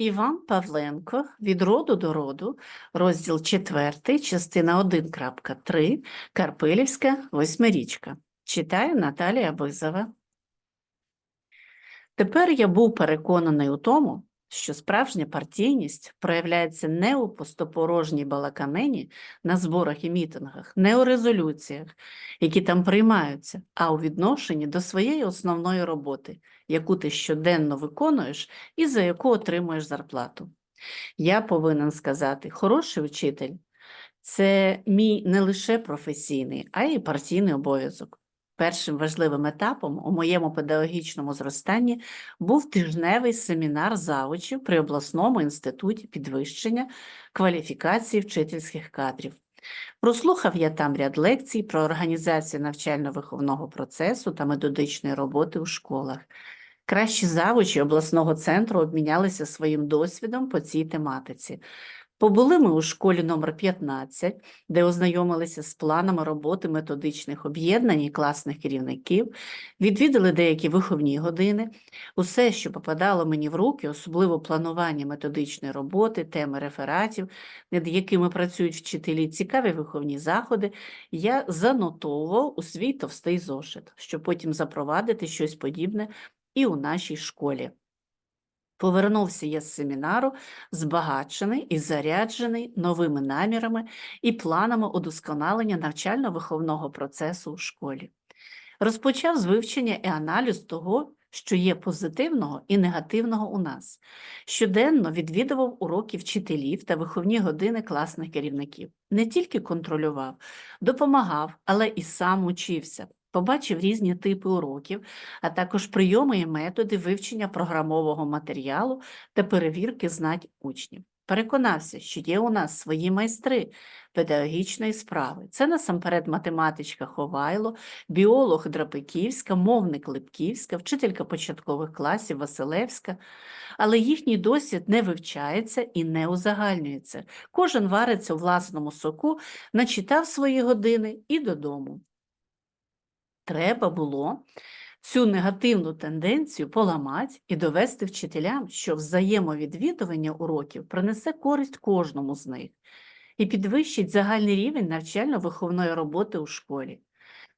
Іван Павленко від роду до роду, розділ 4, частина 1.3, Карпилівська восьмирічка. Читає Наталія Бизова. Тепер я був переконаний у тому, що справжня партійність проявляється не у пустопорожній балаканині на зборах і мітингах, не у резолюціях, які там приймаються, а у відношенні до своєї основної роботи, яку ти щоденно виконуєш і за яку отримуєш зарплату. Я повинен сказати, хороший вчитель це мій не лише професійний, а й партійний обов'язок. Першим важливим етапом у моєму педагогічному зростанні був тижневий семінар завучів при обласному інституті підвищення кваліфікації вчительських кадрів. Прослухав я там ряд лекцій про організацію навчально-виховного процесу та методичної роботи у школах. Кращі завучі обласного центру обмінялися своїм досвідом по цій тематиці. Побули ми у школі номер 15, де ознайомилися з планами роботи методичних об'єднань і класних керівників, відвідали деякі виховні години. Усе, що попадало мені в руки, особливо планування методичної роботи, теми рефератів, над якими працюють вчителі, цікаві виховні заходи, я занотовував у свій товстий зошит, щоб потім запровадити щось подібне і у нашій школі. Повернувся я з семінару, збагачений і заряджений новими намірами і планами удосконалення навчально-виховного процесу у школі. Розпочав з вивчення і аналіз того, що є позитивного і негативного у нас. Щоденно відвідував уроки вчителів та виховні години класних керівників. Не тільки контролював, допомагав, але і сам учився. Побачив різні типи уроків, а також прийоми і методи вивчення програмового матеріалу та перевірки знань учнів. Переконався, що є у нас свої майстри педагогічної справи. Це насамперед математичка Ховайло, біолог Драпиківська, мовник Липківська, вчителька початкових класів Василевська, але їхній досвід не вивчається і не узагальнюється. Кожен вариться у власному соку, начитав свої години і додому. Треба було цю негативну тенденцію поламати і довести вчителям, що взаємовідвідування уроків принесе користь кожному з них і підвищить загальний рівень навчально-виховної роботи у школі.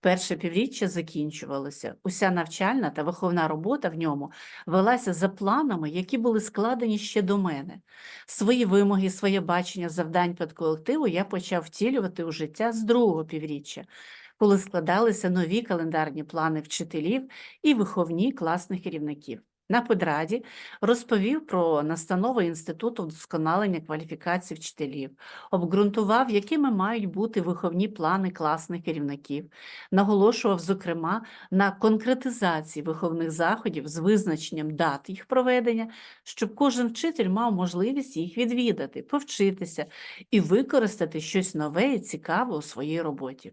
Перше півріччя закінчувалося. Уся навчальна та виховна робота в ньому велася за планами, які були складені ще до мене. Свої вимоги, своє бачення завдань педколективу я почав втілювати у життя з другого півріччя, коли складалися нові календарні плани вчителів і виховні класних керівників. На педраді розповів про настанови Інституту вдосконалення кваліфікації вчителів, обґрунтував, якими мають бути виховні плани класних керівників, наголошував, зокрема, на конкретизації виховних заходів з визначенням дат їх проведення, щоб кожен вчитель мав можливість їх відвідати, повчитися і використати щось нове і цікаве у своїй роботі.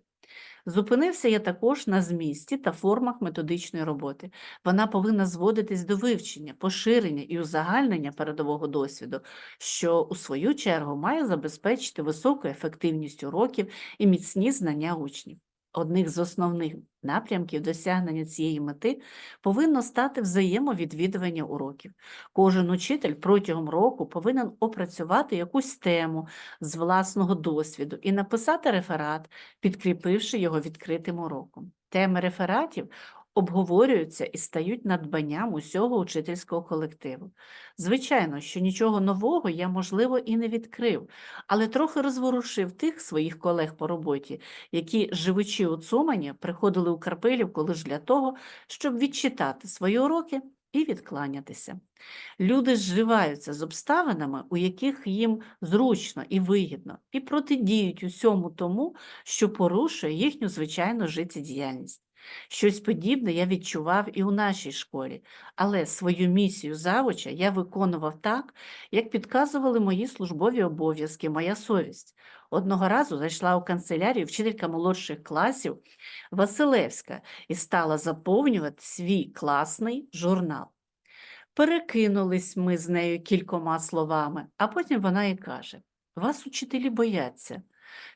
Зупинився я також на змісті та формах методичної роботи. Вона повинна зводитись до вивчення, поширення і узагальнення передового досвіду, що, у свою чергу, має забезпечити високу ефективність уроків і міцні знання учнів. Одних з основних напрямків досягнення цієї мети повинно стати взаємовідвідування уроків. Кожен учитель протягом року повинен опрацювати якусь тему з власного досвіду і написати реферат, підкріпивши його відкритим уроком. Теми рефератів обговорюються і стають надбанням усього учительського колективу. Звичайно, що нічого нового я, можливо, і не відкрив, але трохи розворушив тих своїх колег по роботі, які, живучи у Цумані, приходили у Карпилівку лише для того, щоб відчитати свої уроки і відкланятися. Люди зживаються з обставинами, у яких їм зручно і вигідно, і протидіють усьому тому, що порушує їхню звичайну життєдіяльність. Щось подібне я відчував і у нашій школі, але свою місію завуча я виконував так, як підказували мої службові обов'язки, моя совість. Одного разу зайшла у канцелярію вчителька молодших класів Василевська і стала заповнювати свій класний журнал. Перекинулись ми з нею кількома словами, а потім вона і каже: Вас учителі бояться.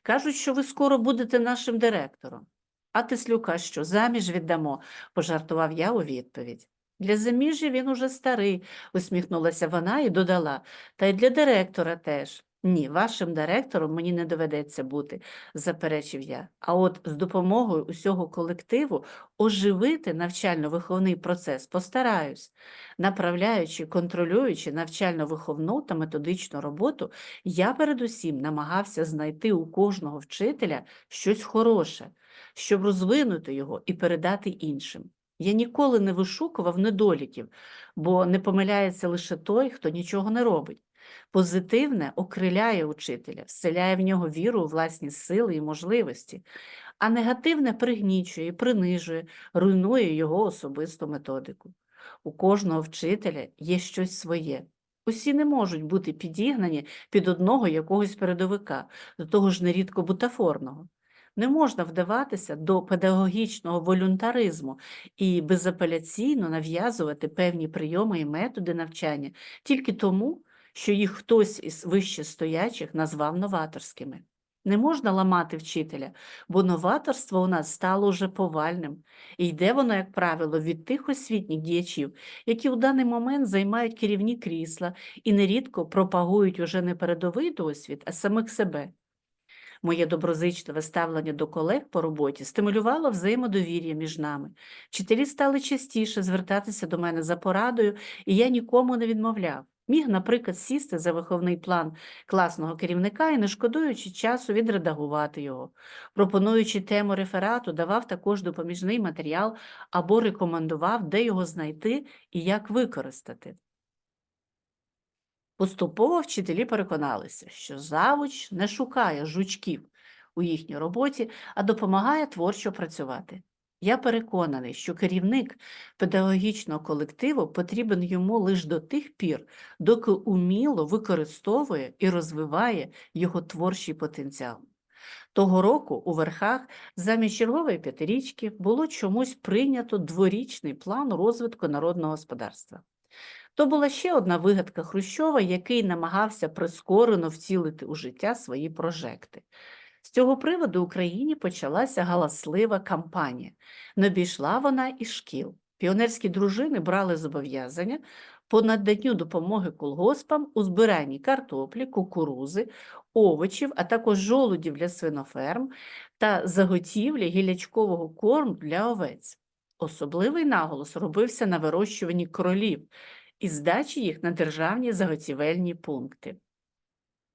Кажуть, що ви скоро будете нашим директором. А Тислюка що, заміж віддамо, пожартував я у відповідь. Для заміжжя він уже старий, усміхнулася вона і додала. Та й для директора теж. Ні, вашим директором мені не доведеться бути, заперечив я. А от з допомогою усього колективу оживити навчально-виховний процес постараюсь. Направляючи, контролюючи навчально-виховну та методичну роботу, я передусім намагався знайти у кожного вчителя щось хороше, щоб розвинути його і передати іншим. Я ніколи не вишукував недоліків, бо не помиляється лише той, хто нічого не робить. Позитивне окриляє учителя, вселяє в нього віру у власні сили і можливості, а негативне пригнічує, принижує, руйнує його особисту методику. У кожного вчителя є щось своє. Усі не можуть бути підігнані під одного якогось передовика, до того ж нерідко бутафорного. Не можна вдаватися до педагогічного волюнтаризму і безапеляційно нав'язувати певні прийоми і методи навчання тільки тому, що їх хтось із вищестоячих назвав новаторськими. Не можна ламати вчителя, бо новаторство у нас стало вже повальним, і йде воно, як правило, від тих освітніх діячів, які у даний момент займають керівні крісла і нерідко пропагують уже не передовий досвід, а самих себе. Моє доброзичливе ставлення до колег по роботі стимулювало взаємодовір'я між нами. Вчителі стали частіше звертатися до мене за порадою, і я нікому не відмовляв. Міг, наприклад, сісти за виховний план класного керівника і, не шкодуючи часу, відредагувати його. Пропонуючи тему реферату, давав також допоміжний матеріал або рекомендував, де його знайти і як використати. Поступово вчителі переконалися, що завуч не шукає жучків у їхній роботі, а допомагає творчо працювати. Я переконаний, що керівник педагогічного колективу потрібен йому лише до тих пір, доки уміло використовує і розвиває його творчий потенціал. Того року у верхах замість чергової п'ятирічки було чомусь прийнято дворічний план розвитку народного господарства. То була ще одна вигадка Хрущова, який намагався прискорено втілити у життя свої прожекти. З цього приводу Україні почалася галаслива кампанія. Не обійшла вона і шкіл. Піонерські дружини брали зобов'язання по наданню допомоги колгоспам у збиранні картоплі, кукурузи, овочів, а також жолудів для свиноферм та заготівлі гілячкового корму для овець. Особливий наголос робився на вирощуванні кролів і здачі їх на державні заготівельні пункти.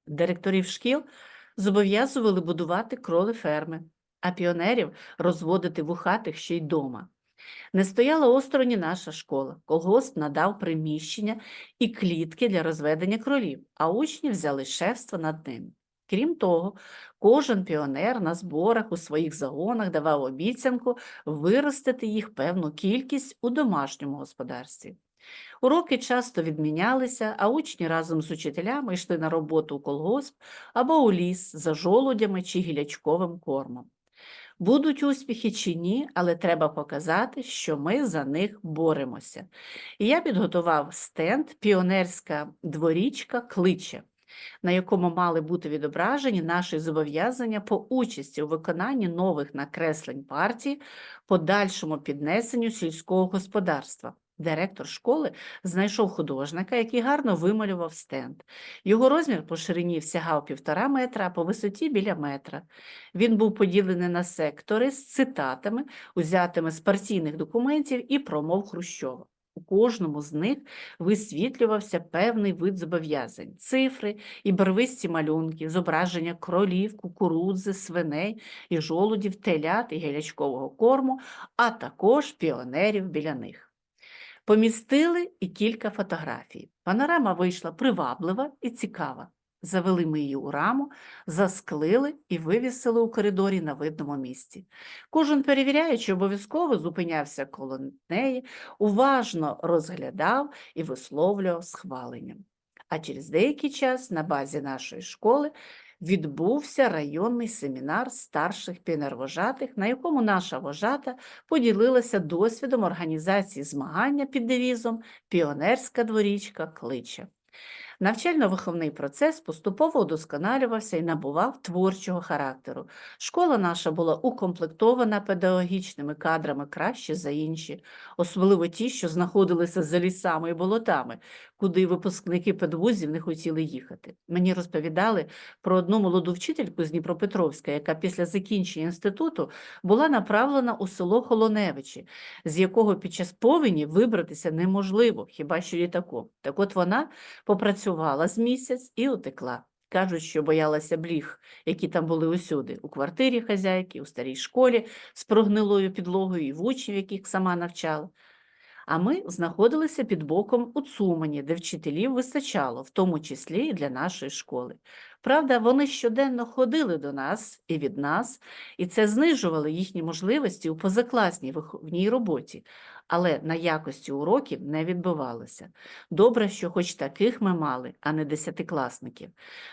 Директорів шкіл зобов'язували будувати кроли ферми, а піонерів розводити вухатих ще й дома. Не стояла остороні наша школа. Колгосп надав приміщення і клітки для розведення кролів, а учні взяли шефство над ними. Крім того, кожен піонер на зборах у своїх загонах давав обіцянку виростити їх певну кількість у домашньому господарстві. Уроки часто відмінялися, а учні разом з учителями йшли на роботу у колгосп або у ліс за жолудями чи гілячковим кормом. Будуть успіхи чи ні, але треба показати, що ми за них боремося. І я підготував стенд Піонерська дворічка кличе, на якому мали бути відображені наші зобов'язання по участі у виконанні нових накреслень партії, подальшому піднесенню сільського господарства. Директор школи знайшов художника, який гарно вималював стенд. Його розмір по ширині сягав півтора метра, а по висоті біля метра. Він був поділений на сектори з цитатами, узятими з партійних документів і промов Хрущова. У кожному з них висвітлювався певний вид зобов'язань, цифри і барвисті малюнки, зображення кролів, кукурудзи, свиней і жолудів, телят і гелячкового корму, а також піонерів біля них. Помістили і кілька фотографій. Панорама вийшла приваблива і цікава. Завели ми її у раму, засклили і вивісили у коридорі на видному місці. Кожен перевіряючи, обов'язково зупинявся коло неї, уважно розглядав і висловлював схвалення. А через деякий час на базі нашої школи відбувся районний семінар старших піонервожатих, на якому наша вожата поділилася досвідом організації змагання під девізом Піонерська дворічка кличе. Навчально-виховний процес поступово удосконалювався і набував творчого характеру. Школа наша була укомплектована педагогічними кадрами краще за інші, особливо ті, що знаходилися за лісами і болотами, куди випускники педвузів не хотіли їхати. Мені розповідали про одну молоду вчительку з Дніпропетровська, яка після закінчення інституту була направлена у село Холоневичі, з якого під час повені вибратися неможливо, хіба що літаком. Так от вона попрацювала з місяць і утекла. Кажуть, що боялася бліг, які там були усюди, у квартирі хазяйки, у старій школі з прогнилою підлогою і в учнів, яких сама навчала. А ми знаходилися під боком у Цумані, де вчителів вистачало, в тому числі і для нашої школи. Правда, вони щоденно ходили до нас і від нас, і це знижувало їхні можливості у позакласній виховній роботі, але на якості уроків не відбувалося. Добре, що хоч таких ми мали, а не десятикласників.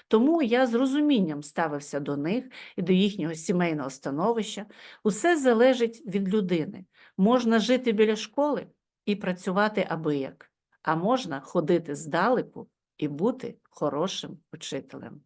Тому я з розумінням ставився до них і до їхнього сімейного становища. Усе залежить від людини. Можна жити біля школи і працювати абияк, а можна ходити здалеку і бути хорошим учителем.